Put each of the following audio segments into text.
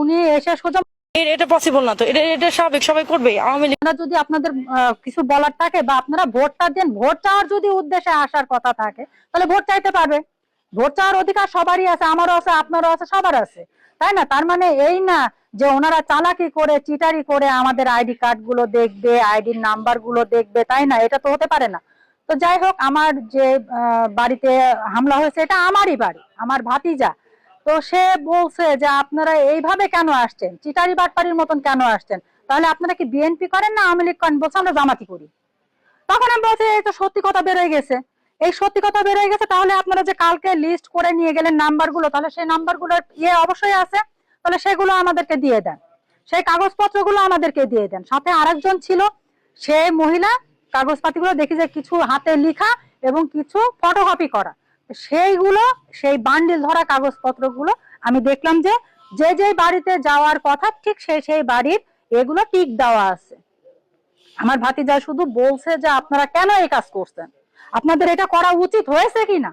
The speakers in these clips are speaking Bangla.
উনি এসে সোজা এটা পসিবল না তো। এটা এটা স্বাভাবিক সবাই করবে। আওয়ামী লীগ যদি আপনাদের কিছু বলার থাকে বা আপনারা ভোটটা দেন ভোট চাওয়ার যদি উদ্দেশ্যে আসার কথা থাকে তাহলে ভোট চাইতে পারবে। ভোট চাওয়ার অধিকার সবারই আছে আমারও আছে আপনারও আছে সবার আছে। তাই না? তার মানে এই না যে ওনারা চালাকি করে চিটারি করে আমাদের আইডি কার্ডগুলো দেখবে আইডির নাম্বারগুলো দেখবে তাই না? এটা তো হতে পারে না। তো যাই হোক আমার যে বাড়িতে হামলা হয়েছে এটা আমারই বাড়ি আমার ভাতিজা। তো সে বলছে যে আপনারা এইভাবে কেন আসছেন? চিটারি বাটপাড়ির মতন কেন আসছেন? তাহলে আপনারা কি বিএনপি করেন না আওয়ামী লীগ করেন? বলছে, আমরা জামাতি করি। তখন আমি বলছি, এই তো সত্যি কথা বেরোয় গেছে। এই সত্যি কথা বেরোয় গেছে, তাহলে আপনারা যে কালকে লিস্ট করে নিয়ে গেলেন নাম্বারগুলো তাহলে সেই নাম্বারগুলোর ইয়ে অবশ্যই আছে। তাহলে সেগুলো আমাদেরকে দিয়ে দেন। সেই কাগজপত্রগুলো আমাদেরকে দিয়ে দেন। সাথে আরেকজন ছিল, সে মহিলা, কাগজপাতিগুলো দেখি যে কিছু হাতে লিখা এবং কিছু ফটোকপি করা। সেইগুলো, সেই বান্ডিল ধরা কাগজপত্রগুলো আমি দেখলাম যে যে যে বাড়িতে যাওয়ার কথা ঠিক সেই সেই বাড়ির এগুলো টিক দেওয়া আছে। আমার ভাতিজা শুধু বলছে যে, আপনারা কেন এই কাজ করছেন? আপনাদের এটা করা উচিত হয়েছে কিনা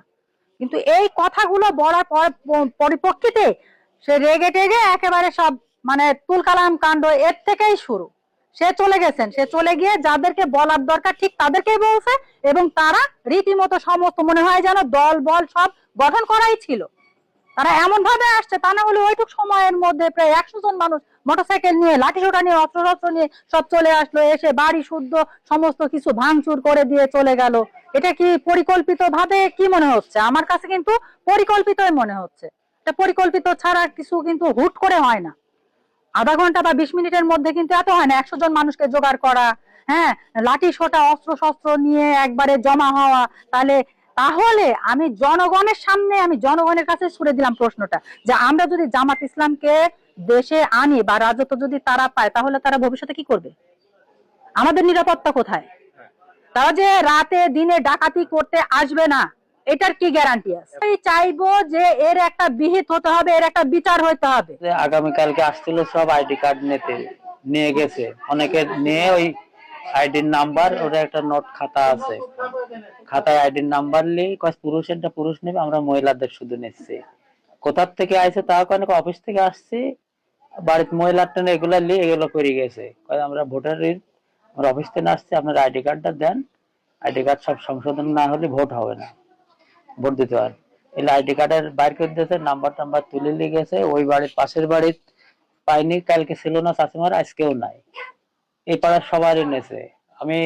কিন্তু এই কথাগুলো বলার পর, পরিপ্রেক্ষিতে সে রেগে টেগে একেবারে সব মানে তুলকালাম কাণ্ড এর থেকেই শুরু। সে চলে গেছেন, সে চলে গিয়ে যাদেরকে বলার দরকার ঠিক তাদেরকেই বলছে এবং তারা রীতিমতো সমস্ত মনে হয় যেন দল, বল সব গঠন করাই ছিল। তারা এমন ভাবে আসছে তা না হলে ওইটুক সময়ের মধ্যে প্রায় একশো জন মানুষ মোটরসাইকেল নিয়ে, লাঠিসোটা নিয়ে অস্ত্র শস্ত্র নিয়ে সব চলে আসলো, এসে বাড়ি শুদ্ধ সমস্ত কিছু ভাঙচুর করে দিয়ে চলে গেল। এটা কি পরিকল্পিত ভাবে কি মনে হচ্ছে? আমার কাছে কিন্তু পরিকল্পিতই মনে হচ্ছে। এটা পরিকল্পিত ছাড়া কিছু কিন্তু হুট করে হয় না। আধা ঘণ্টা বা বিশ মিনিটের মধ্যে কিন্তু এত হয় না, একশো জন মানুষকে জোগাড় করা হ্যাঁ? লাঠি সোটা অস্ত্র শস্ত্র নিয়ে একবারে জমা হওয়া, তাহলে তাহলে আমি জনগণের সামনে, আমি জনগণের কাছে ছুড়ে দিলাম প্রশ্নটা, যে আমরা যদি জামাত ইসলামকে দেশে আনি বা রাজত্ব যদি তারা পায়, তাহলে তারা ভবিষ্যতে কি করবে? আমাদের নিরাপত্তা কোথায়? তারা যে রাতে, দিনে ডাকাতি করতে আসবে না এটার কি গ্যারান্টি আছে? আমি চাইব যে এর একটা বিহিত হতে হবে, এর একটা বিচার হতে হবে। যে আগামীকালকে আসছিল সব আইডি কার্ড নিতে, নিয়ে গেছে। অনেকে নিয়ে ওই আইডির নাম্বার ওটা একটা নোট খাতা আছে। খাতায় আইডির নাম্বার নিয়ে কয় পুরুষেরটা পুরুষ নেবে, আমরা মহিলাদের শুধু নিচ্ছি। কোথার থেকে আইছে তা অনেক অফিস থেকে আসছি বাড়িতে মহিলার টেনে এগুলো নিয়ে এগুলো করে গেছে। কয়, আমরা ভোটার আমরা অফিস থেকে আসছি, আপনার আইডি কার্ডটা দেন। আইডি কার্ড সব সংশোধন না হলে ভোট হবে না। ভোট দিতে পারেন এলে আইডি কার্ডের বাইর করে দিয়েছে নাম্বার টাম্বার তুলে গেছে, ওই বাড়ির পাশের বাড়ির পাইনি, কালকে ছিল না চাষিমার আজকেও নাই। এই পাড়ার সবারই নেছে আমি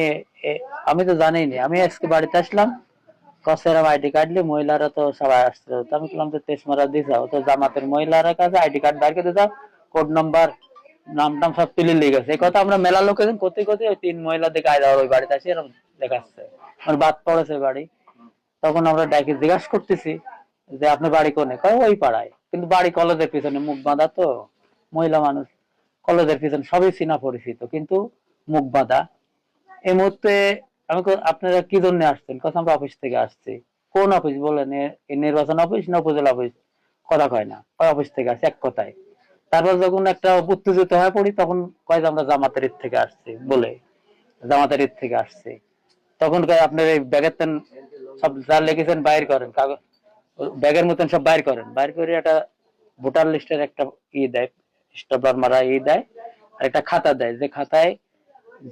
আমি তো জানি না আমি আজকে বাড়িতে আসলাম কসেরাম আইডি কার্ড নিয়ে মহিলারা তো সবাই আসছিল তো আমি বললাম তো তেজমারা দিয়েছে তো জামাতের মহিলারা কাছে আইডি কার্ড বাইর করে দাও কোড নাম্বার নাম টাম সব তুলে নিয়ে গেছে। এই কথা আমরা মেলা লোক করতে করতে ওই তিন মহিলা দেখে আয় ওই বাড়িতে আসি, এরকম দেখাচ্ছে। বাদ পড়েছে বাড়ি। তখন আমরা ডাকি জিজ্ঞাসা করতেছি যে, আপনার বাড়ি কোনে? কয়, ওই পাড়ায়। কিন্তু বাড়ি কলেজের পিছনে মুখ বাঁধা তো, মহিলা মানুষ। কলেজের পিছনে সবই চিনা পরিচিত, কিন্তু মুখ বাঁধা। এই মুহূর্তে আমি আপনারা কি জন্য আসছেন? কথা আমরা অফিস থেকে আসছি। কোন অফিস? বলেন নির্বাচন অফিস না উপজেলা অফিস? কথা কয় না, কয়, অফিস থেকে আসছে, এক কথায়। তারপর যখন একটা উত্তেজিত হয়ে পড়ি, তখন কয় যে আমরা জামাতের ঈদ থেকে আসছি, বলে, জামাতের ঈদ থেকে আসছি। তখন কয়, আপনার এই ব্যাগের সব যা লিখেছেন বাইর করেন। ব্যাগের মতন সব বাইর করেন। বাইর করে একটা ভোটার লিস্টের একটা ই দেয় স্টপার মারা ই দেয়, আর একটা খাতা দেয়। যে খাতায়,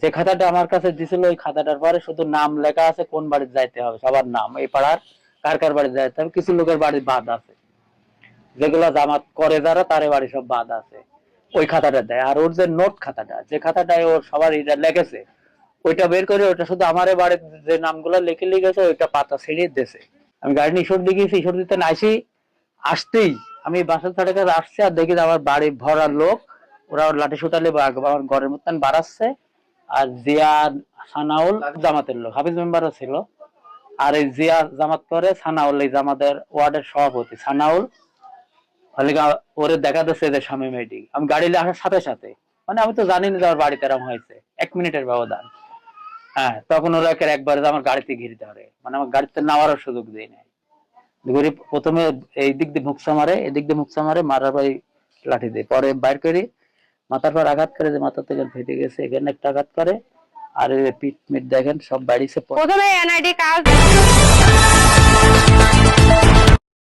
যে খাতাটা আমার কাছে দিছিল, ওই খাতাটার পরে শুধু নাম লেখা আছে, কোন বাড়িতে যাইতে হবে, সবার নাম। এই পাড়ার কার কার বাড়ি যাইতে হবে, কিছু লোকের বাড়ির বাদ আছে। যেগুলো জামাত করে যারা, তারে বাড়ি সব বাদ আছে। ওই খাতাটা দেয়। আর ওর যে নোট খাতাটা, যে খাতাটায় ওর সবার এটা লেগেছে ওইটা বের করে ওটা শুধু আমার বাড়ির যে নামগুলো লিখে লিখেছে ওইটা পাতা ছেড়িয়ে দিয়েছে। আমি গাড়ি নিয়ে ঈশ্বর দিকে ঈশ্বর দিতে না আসি, আসতেই আমি বাসা ছাড়ে কাছে আসছি আর দেখি আমার বাড়ি ভরা লোক, ওরা লাঠি সুটালে আমার ঘরের মতন বাড়াচ্ছে। আর জিয়া সানাউল জামাতের লোক, হাফিজ মেম্বারও ছিল। আর এই জিয়া জামাত করে সানাউল, এই জামাতের ওয়ার্ডের সভাপতি সানাউল। ওরে দেখা যাচ্ছে যে স্বামী মেয়েটি। আমি গাড়ি আসার সাথে সাথে মানে আমি তো জানি না যে আমার বাড়িতে এরকম হয়েছে। এক মিনিটের ব্যবধান। হ্যাঁ তখন ওরা একবার আমার গাড়িতে ঘিরে ধরে। মানে আমার গাড়িতে নামারও সুযোগ দেয় নাই। প্রথমে এই দিক দিয়ে মুখসা মারে এদিক দিয়ে মুখসা মারে, মারার পরে লাঠি দেয়। পরে বাইর করি, মাথার পর আঘাত করে যে মাথা থেকে ফেটে গেছে, এখানে একটা আঘাত করে। আর পিট মিট দেখেন, সব বাড়িছে। প্রথমে এনআইডি কার্ড